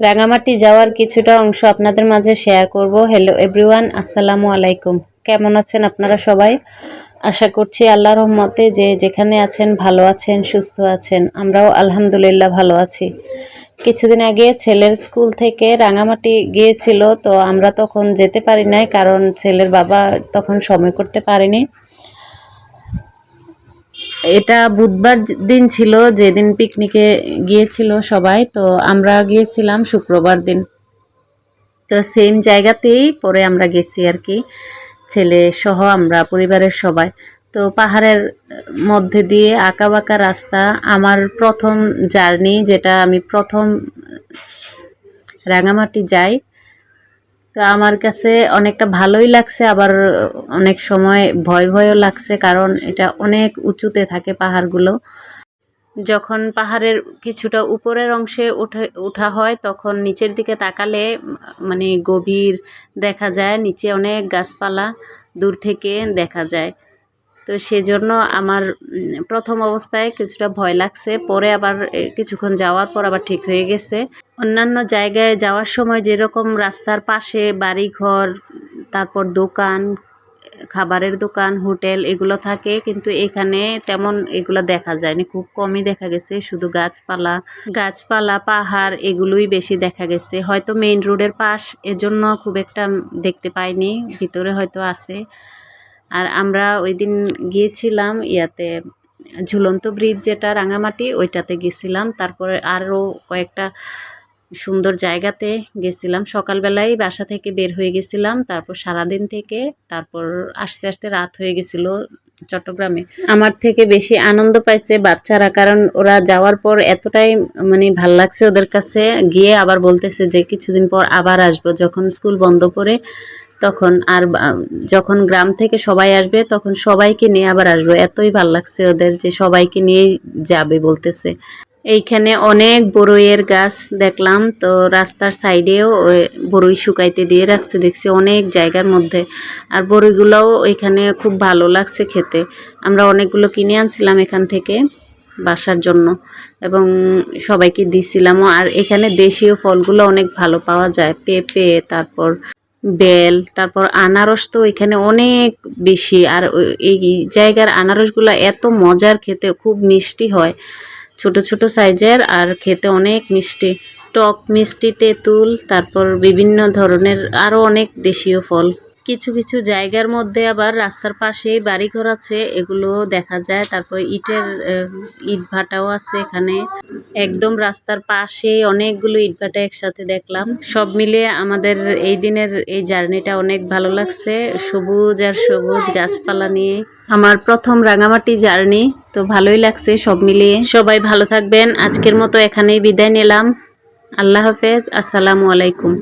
রাঙামাটি যাওয়ার কিছুটা অংশ আপনাদের মাঝে শেয়ার করব। হ্যালো এভরিওয়ান আসসালামু আলাইকুম। কেমন আছেন আপনারা সবাই? আশা করছি আল্লাহর রহমতে যে যেখানে আছেন, ভালো আছেন, সুস্থ আছেন, আমরাও আলহামদুলিল্লাহ ভালো আছি। কিছুদিন আগে ছেলের স্কুল থেকে রাঙামাটি গিয়েছিল, তো আমরা তখন যেতে পারি নাই, কারণ ছেলের বাবা তখন সময় করতে পারেনি। এটা বুধবার দিন ছিল, যেদিন পিকনিকে গিয়েছিল সবাই, তো আমরা গিয়েছিলাম শুক্রবার দিন। তো সেম জায়গাতেই পরে আমরা গেছি আর কি, ছেলে সহ আমরা, পরিবারের সবাই। তো পাহাড়ের মধ্যে দিয়ে আঁকা বাঁকা রাস্তা, আমার প্রথম জার্নি, যেটা আমি প্রথম রাঙামাটি যাই তো আমার কাছে অনেকটা ভালোই লাগছে, আবার অনেক সময় ভয় ভয়ও লাগছে, কারণ এটা অনেক উঁচুতে থাকে পাহাড়গুলো। যখন পাহাড়ের কিছুটা উপরের অংশে উঠে, উঠা হয়, তখন নিচের দিকে তাকালে মানে গভীর দেখা যায়, নিচে অনেক গাছপালা দূর থেকে দেখা যায়। তো সেজন্য আমার প্রথম অবস্থায় কিছুটা ভয় লাগছে। পরে আবার কিছুক্ষণ যাওয়ার পর আবার ঠিক হয়ে গেছে। অন্যান্য জায়গায় যাওয়ার সময় যেরকম রাস্তার পাশে বাড়িঘর, তারপর দোকান, খাবারের দোকান, হোটেল এগুলো থাকে, কিন্তু এখানে তেমন এগুলো দেখা যায়নি। খুব কমই দেখা গেছে। শুধু গাছপালা গাছপালা, পাহাড় এগুলোই বেশি দেখা গেছে। হয়তো মেইন রোডের পাশ, এজন্য খুব একটা দেখতে পাইনি। ভিতরে হয়তো আছে। আর আমরা ওই দিন গিয়েছিলাম ইয়াতে ঝুলন্ত ব্রিজ যেটা রাঙামাটি, ওইটাতে গেছিলাম। তারপরে আরও কয়েকটা সুন্দর জায়গাতে গেছিলাম। সকালবেলায় বাসা থেকে বের হয়ে গেছিলাম, তারপর সারাদিন থেকে, তারপর আস্তে আস্তে রাত হয়ে গেছিল চট্টগ্রামে। আমার থেকে বেশি আনন্দ পাইছে বাচ্চারা, কারণ ওরা যাওয়ার পর এতটাই মানে ভালো লাগছে ওদের কাছে। গিয়ে আবার বলতেছে যে কিছুদিন পর আবার আসব। যখন স্কুল বন্ধ করে তখন আর যখন গ্রাম থেকে সবাই আসবে, তখন সবাইকে নিয়ে আবার আসবে। এতই ভালো লাগছে ওদের যে সবাইকে নিয়েই যাবে বলতেছে। এইখানে অনেক বড়ইয়ের গাছ দেখলাম, তো রাস্তার সাইডেও বড়ই শুকাইতে দিয়ে রাখছে, দেখছি অনেক জায়গার মধ্যে। আর বড়ইগুলোও এখানে খুব ভালো লাগছে খেতে। আমরা অনেকগুলো কিনে আনছিলাম এখান থেকে বাসার জন্য, এবং সবাইকে দিছিলামও। আর এখানে দেশীয় ফলগুলো অনেক ভালো পাওয়া যায়, পেঁপে, তারপর বেল, তারপর আনারস তো এখানে অনেক বেশি। আর এই জায়গার আনারসগুলো এত মজার খেতে, খুব মিষ্টি হয়। ছোট ছোট সাইজের আর খেতে অনেক মিষ্টি। টক মিষ্টি, তেঁতুল, তারপর বিভিন্ন ধরনের আরও অনেক দেশীয় ফল। কিছু কিছু জায়গার মধ্যে আবার রাস্তার পাশেই বাড়িঘর আছে, এগুলো দেখা যায়। তারপর ইটের ইট ভাটাও আছে এখানে। একদম রাস্তার পাশে অনেকগুলো ইট ভাটা একসাথে দেখলাম। সব মিলিয়ে আমাদের এই দিনের এই জার্নিটা অনেক ভালো লাগছে। সবুজ আর সবুজ গাছপালা নিয়ে আমার প্রথম রাঙামাটি জার্নি, তো ভালোই লাগছে সব মিলিয়ে। সবাই ভালো থাকবেন। আজকের মতো এখানেই বিদায় নিলাম। আল্লাহ হাফেজ। আসসালামু আলাইকুম।